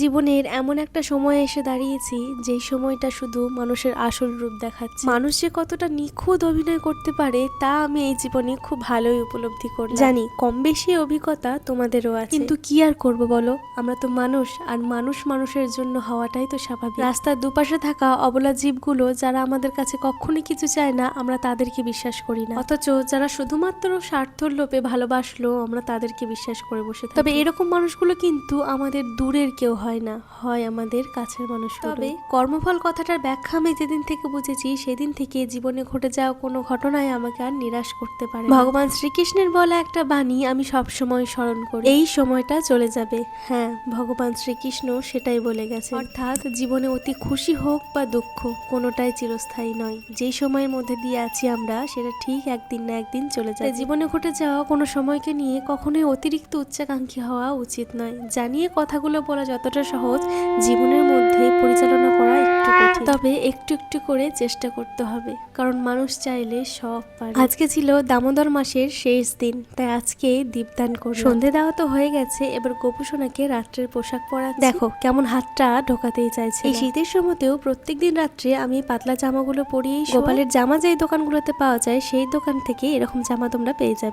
জীবনের এমন একটা সময় এসে দাঁড়িয়েছি, যেই সময়টা শুধু মানুষের আসল রূপ দেখাচ্ছে। মানুষ যে কতটা নিখুঁত অভিনয় করতে পারে, তা আমি এই জীবনে খুব ভালোই উপলব্ধি করি জানি, কম বেশি অভিজ্ঞতা তোমাদেরও আছে। কিন্তু কি আর করব বলো? আমরা তো মানুষ, আর মানুষ মানুষের জন্য হওয়াটাই তো স্বাভাবিক। রাস্তার দুপাশে থাকা অবলা জীবগুলো, যারা আমাদের কাছে কখনোই কিছু চায় না, আমরা তাদেরকে বিশ্বাস করি না। অথচ যারা শুধুমাত্র স্বার্থর লোপে ভালোবাসলো, আমরা তাদেরকে বিশ্বাস করে বসে তবে এরকম মানুষগুলো কিন্তু আমাদের দূরের কেউ হয় না হয় আমাদের কাছের মানুষ তবে কর্মফল কথাটার ব্যাখ্যা আমি যেদিন থেকে বুঝেছি সেদিন থেকে জীবনে ঘটে যাওয়া কোনো ঘটনায় আমাকে আর নিরাশ করতে পারে ভগবান শ্রীকৃষ্ণের বলা একটা বাণী আমি সব সময় স্মরণ করি। এই সময়টা চলে যাবে। হ্যাঁ ভগবান শ্রীকৃষ্ণ সেটাই বলে গেছে। অর্থাৎ জীবনে অতি খুশি হোক বা দুঃখ কোনোটাই চিরস্থায়ী নয়। যেই সময়ের মধ্যে দিয়ে আছি আমরা সেটা ঠিক একদিন না একদিন চলে যায় জীবনে ঘটে যাওয়া কোনো সময়কে নিয়ে কখনোই অতিরিক্ত উচ্চাকাঙ্ক্ষী হওয়া উচিত নয়। জানিয়ে কথাগুলো বলা যতটা সহজ জীবনের মধ্যে পরিচালনা করা একটু কঠিন। তবে একটু একটু করে চেষ্টা করতে হবে কারণ মানুষ চাইলে সব পারে। আজকে ছিল দামোদর মাসের শেষ দিন তাই আজকে দীপদান করব সন্ধে দেওয়া তো হয়ে গেছে এবার গোপুসোনাকে রাত্রের পোশাক পরা দেখো কেমন হাতটা ঢোকাতেই চাইছে এই শীতের সময়তেও প্রত্যেকদিন রাত্রে আমি পাতলা জামাগুলো পরিয়েই গোপালের জামা যেই দোকানগুলোতে পাওয়া যায় সেই দোকান থেকে এরকম জামা তোমরা পেয়ে যাবে।